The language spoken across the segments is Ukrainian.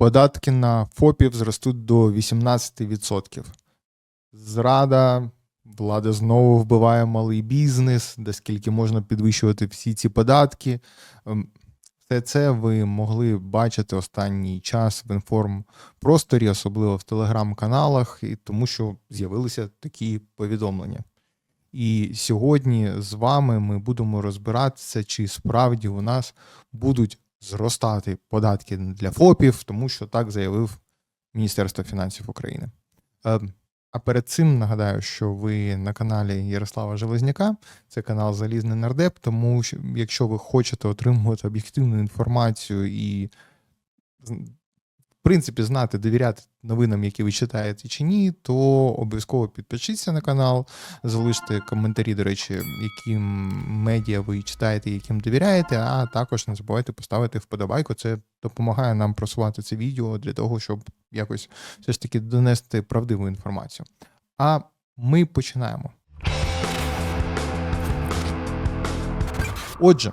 Податки на ФОПів зростуть до 18%. Зрада, влада знову вбиває малий бізнес, де скільки можна підвищувати всі ці податки. Ем, Все це ви могли бачити останній час в інформпросторі, особливо в телеграм-каналах, і тому що з'явилися такі повідомлення. І сьогодні з вами ми будемо розбиратися, чи справді у нас будуть зростати податки для ФОПів, тому що так заявив Міністерство фінансів України. Е, А перед цим нагадаю, що ви на каналі Ярослава Железняка, це канал Залізний Нардеп. Тому що, якщо ви хочете отримувати об'єктивну інформацію і принципі знати, довіряти новинам, які ви читаєте чи ні, то обов'язково підпишіться на канал, залиште коментарі, до речі, яким медіа ви читаєте, яким довіряєте, а також не забувайте поставити вподобайку. Це допомагає нам просувати це відео для того, щоб якось все ж таки донести правдиву інформацію. А ми починаємо. Отже,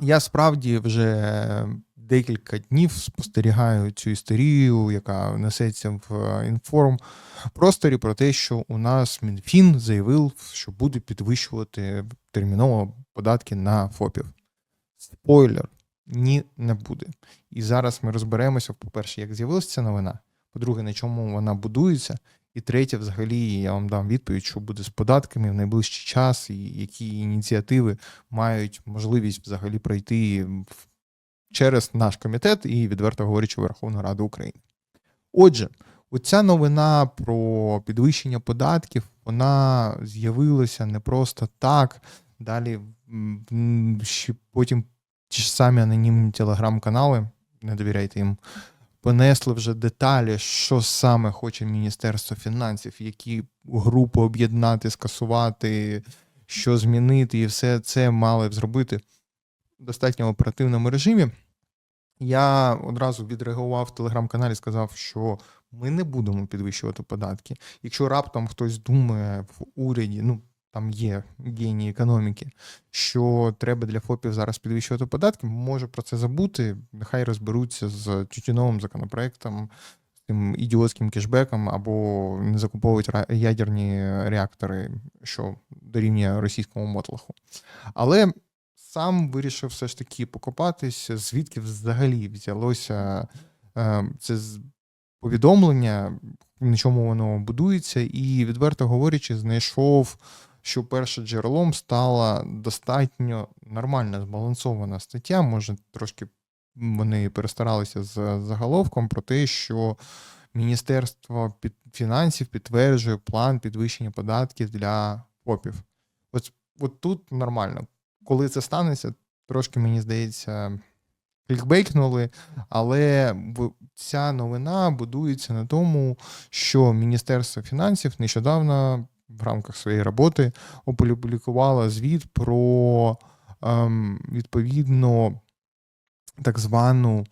я справді вже декілька днів спостерігаю цю історію, яка несеться в інформ просторі про те, що у нас Мінфін заявив, що буде підвищувати терміново податки на ФОПів. Спойлер, ні, не буде. І зараз ми розберемося, по-перше, як з'явилася ця новина, по-друге, на чому вона будується. І третє, взагалі, я вам дам відповідь, що буде з податками в найближчий час, і які ініціативи мають можливість взагалі пройти в- через наш комітет і, відверто говорячи, Верховну Раду України. Отже, оця новина про підвищення податків, вона з'явилася не просто так. Далі потім ті ж самі анонімні телеграм-канали, не довіряйте їм, понесли вже деталі, що саме хоче Міністерство фінансів, які групи об'єднати, скасувати, що змінити, і все це мали б зробити в достатньо оперативному режимі. Я одразу відреагував в телеграм-каналі, сказав, що ми не будемо підвищувати податки. Якщо раптом хтось думає в уряді, ну там є генії економіки, що треба для ФОПів зараз підвищувати податки, може про це забути. Нехай розберуться з тютюновим законопроектом, з тим ідіотським кешбеком, або не закуповують ядерні реактори, що дорівнює російському мотлаху. Але сам вирішив все ж таки покопатись, звідки взагалі взялося е, це повідомлення, на чому воно будується, і, відверто говорячи, знайшов, що першим джерелом стала достатньо нормальна збалансована стаття. Може, трошки вони перестаралися з заголовком про те, що Міністерство фінансів підтверджує план підвищення податків для ФОПів. От, от тут нормально. Коли це станеться, трошки мені здається, клікбейкнули, але ця новина будується на тому, що Міністерство фінансів нещодавно в рамках своєї роботи опублікувало звіт про ем, відповідно так звану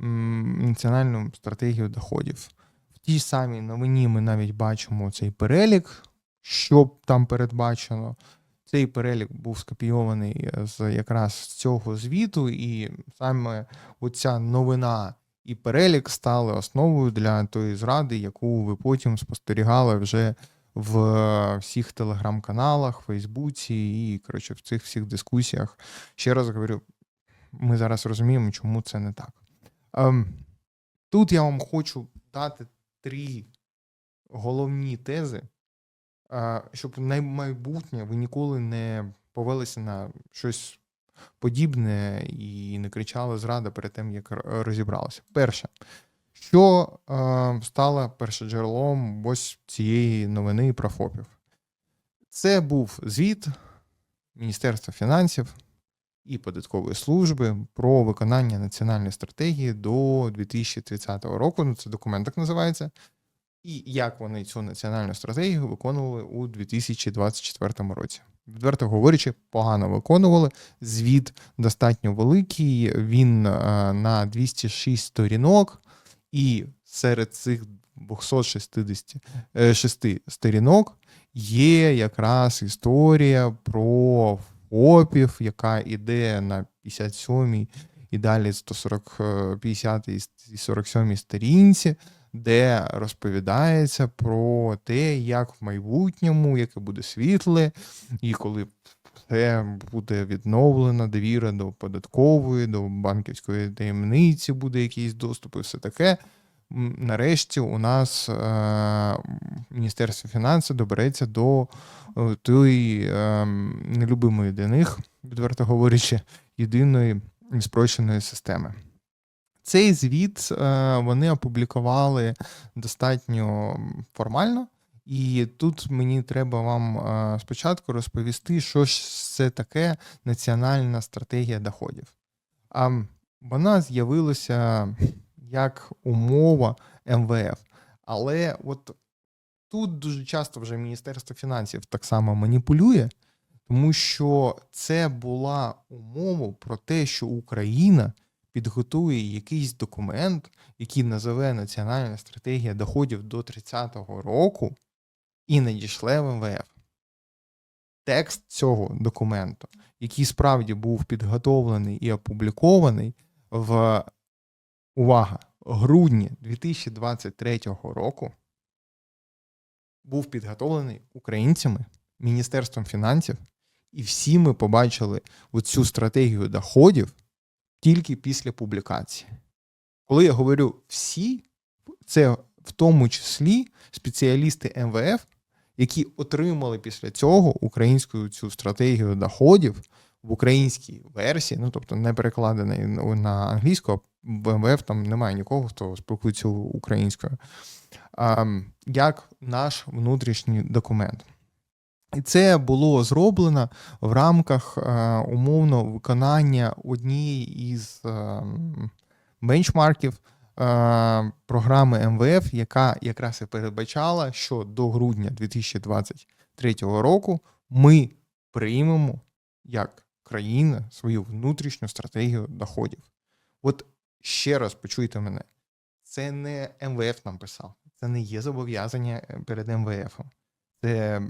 м, національну стратегію доходів. В тій самій новині ми навіть бачимо цей перелік, що там передбачено. Цей перелік був скопійований з якраз цього звіту, і саме оця новина і перелік стали основою для тої зради, яку ви потім спостерігали вже в всіх телеграм-каналах, Фейсбуці і коротше в цих всіх дискусіях. Ще раз говорю, ми зараз розуміємо, чому це не так. Ем, тут я вам хочу дати три головні тези, щоб на майбутнє ви ніколи не повелися на щось подібне і не кричали зрада перед тим, як розібралися. Перше, що стало першоджерелом ось цієї новини про ФОПів? Це був звіт Міністерства фінансів і податкової служби про виконання національної стратегії до 2030 року. Ну, це документ так називається. І як вони цю національну стратегію виконували у 2024 році. Відверто говорячи, погано виконували. Звіт достатньо великий. Він е, на 206 сторінок, і серед цих 266 сторінок є якраз історія про ФОПів, яка іде на 57-й і далі 140, е, 50 і 47 сторінці, де розповідається про те, як в майбутньому, яке буде світле, і коли все буде відновлено, довіра до податкової, до банківської таємниці, буде якийсь доступ і все таке. Нарешті у нас е, Міністерство фінансів добереться до е, тої е, нелюбимої для них, відверто говорячи, єдиної спрощеної системи. Цей звіт е, вони опублікували достатньо формально, і тут мені треба вам е, спочатку розповісти, що ж це таке національна стратегія доходів. А вона з'явилася як умова МВФ. Але от тут дуже часто вже Міністерство фінансів так само маніпулює, тому що це була умова про те, що Україна підготує якийсь документ, який називе Національна стратегія доходів до 30-го року, і надішле МВФ. Текст цього документу, який справді був підготовлений і опублікований в увага, грудні 2023 року, був підготовлений українцями, Міністерством фінансів, і всі ми побачили цю стратегію доходів тільки після публікації. Коли я говорю всі, це в тому числі спеціалісти МВФ, які отримали після цього українську цю стратегію доходів в українській версії, ну тобто не перекладений на англійську, а в МВФ там немає нікого, хто спілкується українською, як наш внутрішній документ. І це було зроблено в рамках е, умовно виконання однієї із е, бенчмарків е, програми МВФ, яка якраз і передбачала, що до грудня 2023 року ми приймемо як країна свою внутрішню стратегію доходів. От ще раз почуйте мене, це не МВФ нам писав, це не є зобов'язання перед МВФ. Це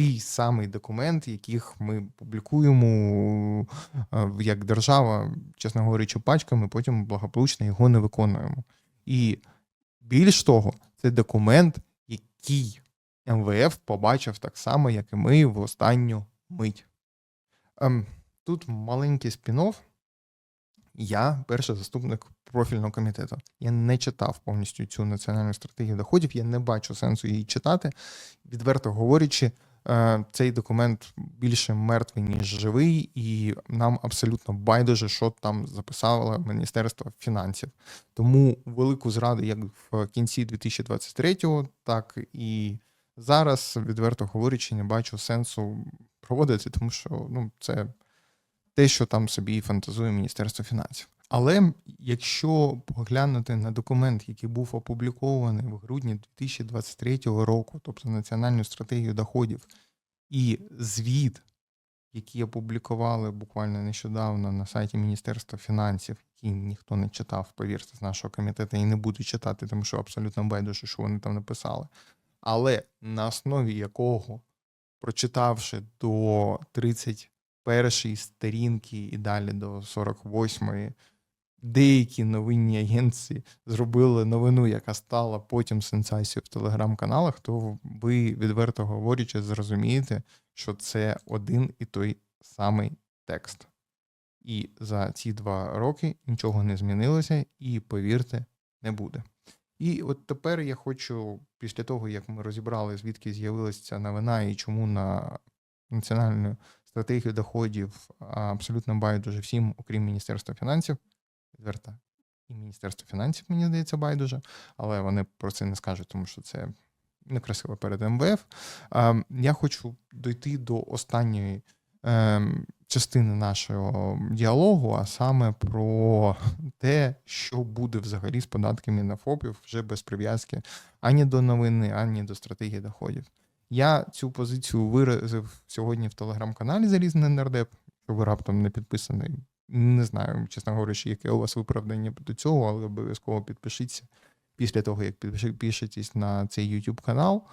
такий самий документ, яких ми публікуємо е, як держава, чесно говорячи, пачками, потім благополучно його не виконуємо. І більш того, це документ, який МВФ побачив так само, як і ми в останню мить. Ем, Тут маленький спін-офф. Я перший заступник профільного комітету. Я не читав повністю цю національну стратегію доходів, я не бачу сенсу її читати. Відверто говорячи, цей документ більше мертвий, ніж живий, і нам абсолютно байдуже, що там записало Міністерство фінансів. Тому велику зраду, як в кінці 2023-го, так і зараз, відверто говорячи, не бачу сенсу проводити, тому що ну, це те, що там собі фантазує Міністерство фінансів. Але якщо поглянути на документ, який був опублікований в грудні 2023 року, тобто Національну стратегію доходів, і звіт, який опублікували буквально нещодавно на сайті Міністерства фінансів, який ніхто не читав, повірте, з нашого комітету, і не буду читати, тому що абсолютно байдуже, що вони там написали. Але на основі якого, прочитавши до 30 першої сторінки і далі до 48-ї, деякі новинні агенції зробили новину, яка стала потім сенсацією в телеграм-каналах, то ви, відверто говорячи, зрозумієте, що це один і той самий текст. І за ці два роки нічого не змінилося, і повірте, не буде. І от тепер я хочу, після того, як ми розібрали, звідки з'явилася ця новина і чому на національну стратегію доходів абсолютно байдуже всім, окрім Міністерства фінансів. Відверто. І Міністерство фінансів, мені здається, байдуже, але вони про це не скажуть, тому що це некрасиво перед МВФ. Я хочу дойти до останньої ем, частини нашого діалогу, а саме про те, що буде взагалі з податками на ФОПів вже без прив'язки ані до новини, ані до стратегії доходів. Я цю позицію виразив сьогодні в телеграм-каналі Залізний нардеп, що ви раптом не підписаний. Не знаю, чесно говорячи, яке у вас виправдання до цього, але обов'язково підпишіться після того, як підпишетесь на цей YouTube канал.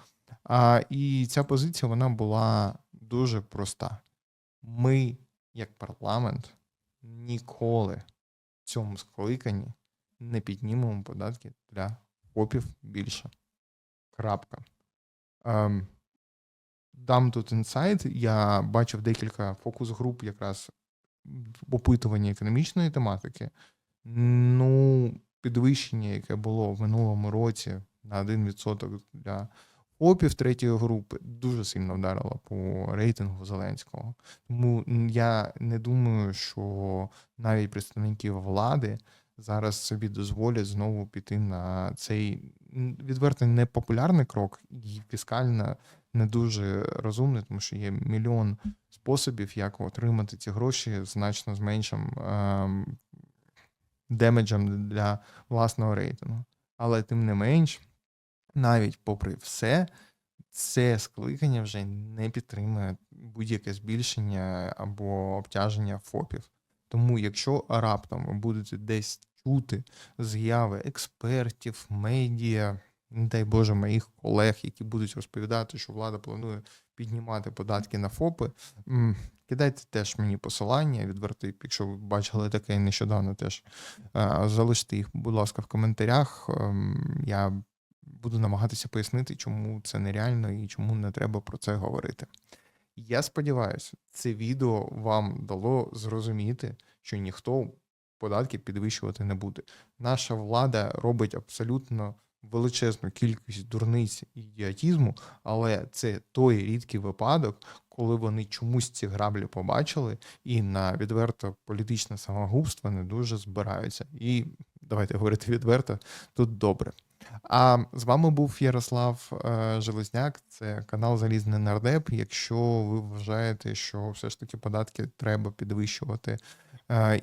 А, І ця позиція вона була дуже проста. Ми, як парламент, ніколи в цьому скликанні не піднімемо податки для ФОПів більше. Крапка. Ем, дам тут інсайт. Я бачив декілька фокус-груп якраз в опитуванні економічної тематики. Ну, підвищення, яке було в минулому році на 1% для ФОПів третьої групи, дуже сильно вдарило по рейтингу Зеленського. Тому я не думаю, що навіть представники влади зараз собі дозволять знову піти на цей відверто непопулярний крок і фіскально не дуже розумний, тому що є мільйон способів, як отримати ці гроші значно з меншим ем, демеджем для власного рейтингу. Але тим не менш, навіть попри все, це скликання вже не підтримує будь-яке збільшення або обтяження ФОПів. Тому, якщо раптом ви будете десь чути заяви експертів, медіа, не дай Боже, моїх колег, які будуть розповідати, що влада планує піднімати податки на ФОПи, кидайте теж мені посилання, відверти, якщо ви бачили таке нещодавно, теж е, залиште їх, будь ласка, в коментарях. Ем, Я буду намагатися пояснити, чому це нереально і чому не треба про це говорити. Я сподіваюся, це відео вам дало зрозуміти, що ніхто податки підвищувати не буде. Наша влада робить абсолютно величезну кількість дурниць і ідіотізму, але це той рідкий випадок, коли вони чомусь ці граблі побачили і на відверто політичне самогубство не дуже збираються. І давайте говорити відверто, тут добре. А з вами був Ярослав е, Железняк, це канал Залізний Нардеп. Якщо ви вважаєте, що все ж таки податки треба підвищувати, е,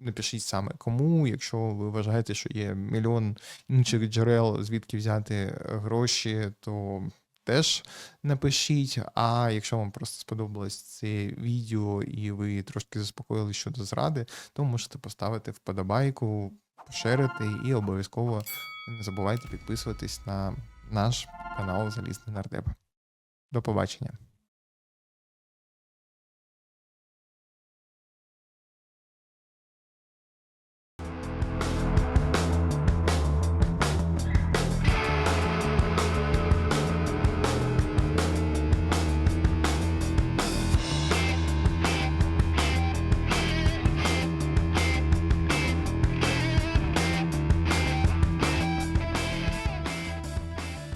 напишіть саме кому. Якщо ви вважаєте, що є мільйон інших джерел, звідки взяти гроші, то теж напишіть. А якщо вам просто сподобалось це відео і ви трошки заспокоїли щодо зради, то можете поставити вподобайку, поширити і обов'язково не забувайте підписуватись на наш канал Залізний Нардеп. До побачення.